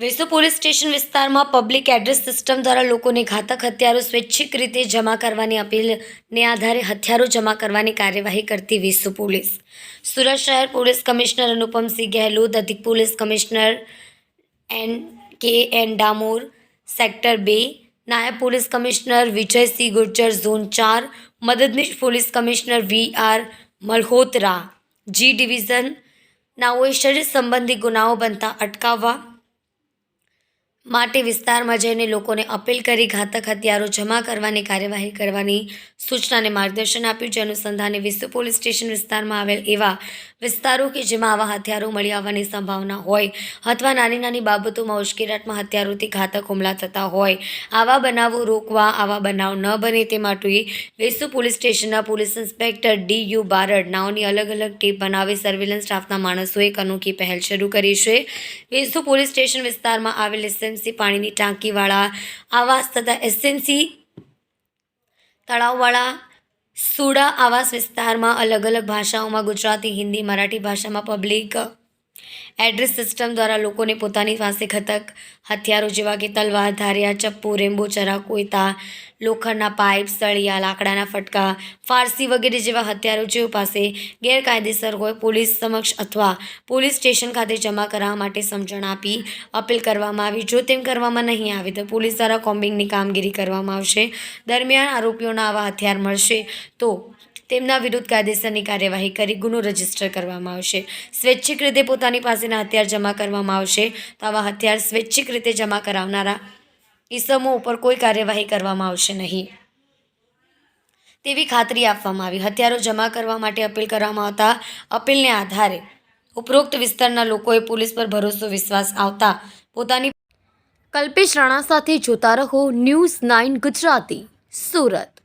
Vesu police station વિસ્તારમાં public address system દ્વારા લોકોને ઘાતક હથિયારો સ્વૈચ્છિક રીતે જમા કરવાની અપીલને આધારે હથિયારો જમા કરવાની કાર્યવાહી કરતી વેસુ પોલીસ. સુરત શહેર પોલીસ કમિશનર અનુપમસિંહ ગહેલોત, અધિક police commissioner N K N Damor, sector બે, નાયબ police commissioner Vijaysinh Gurjar, zone ચાર, મદદનીશ police commissioner V R Malhotra, G division, નાઓએ શરીર સંબંધી ગુનાઓ બનતા અટકાવવા માટે વિસ્તારમાં જઈને લોકોને અપીલ કરી ઘાતક હથિયારો જમા કરવાની કાર્યવાહી કરવાની સૂચનાને માર્ગદર્શન આપ્યું જે અનુસંધાને વિશ્વ પોલીસ સ્ટેશન વિસ્તારમાં આવેલ એવા વિસ્તારો કે જેમાં આવા હથિયારો મળી આવવાની સંભાવના હોય અથવા નાની નાની બાબતોમાં ઉશ્કેરાટમાં હથિયારોથી ઘાતક હુમલા થતા હોય. આવા બનાવો રોકવા આવા બનાવ ન બને તે માટે વિશ્વ પોલીસ સ્ટેશનના police inspector D U Barad નાઓની અલગ અલગ ટીમ બનાવી સર્વેલન્સ સ્ટાફના માણસોએ એક અનોખી પહેલ શરૂ કરી છે. વિશ્વ પોલીસ સ્ટેશન વિસ્તારમાં આવેલ એસએમસી પાણીની ટાંકીવાળા, આવાસ તથા એસએમસી તળાવવાળા સુડા આવાસ વિસ્તારમાં અલગ અલગ ભાષાઓમાં ગુજરાતી, હિન્દી, મરાઠી ભાષામાં પબ્લિક એડ્રેસ સિસ્ટમ દ્વારા લોકોને પોતાની પાસે ઘતક, હથિયારો જેવા કે તલવાર, ધારિયા, ચપ્પુ, રેમ્બો ચરા કોયતા, લોખંડના પાઇપ સળિયા, લાકડાના ફટકા, ફારસી વગેરે જેવા હથિયારો જેઓ પાસે ગેરકાયદેસર હોય, પોલીસ સમક્ષ અથવા પોલીસ સ્ટેશન ખાતે જમા કરાવવા માટે સમજણ આપી અપીલ કરવામાં આવી. જો તેમ કરવામાં નહીં આવે, તો પોલીસ દ્વારા કોમ્બિંગની કામગીરી કરવામાં આવશે. દરમિયાન આરોપીઓના આવા હથિયાર મળશે. તો તેમના વિરુદ્ધ કાયદેસરની કાર્યવાહી કરી ગુનો રજિસ્ટર કરવામાં આવશે. સ્વૈચ્છિક રીતે પોતાની પાસેના હથિયાર જમા કરવામાં આવશે. તો આવા હથિયાર સ્વૈચ્છિક રીતે જમા કરાવનારા ઈસમો ઉપર કોઈ કાર્યવાહી કરવામાં આવશે નહીં. તેવી ખાતરી આપવામાં આવી. હથિયારો જમા કરવા માટે અપીલ કરવામાં આવતા અપીલને આધારે ઉપરોક્ત વિસ્તારના લોકોએ પોલીસ પર ભરોસો વિશ્વાસ આવતા પોતાની કલ્પેશ રાણા સાથે જોતા રહો ન્યૂઝ નાઇન ગુજરાતી, સુરત.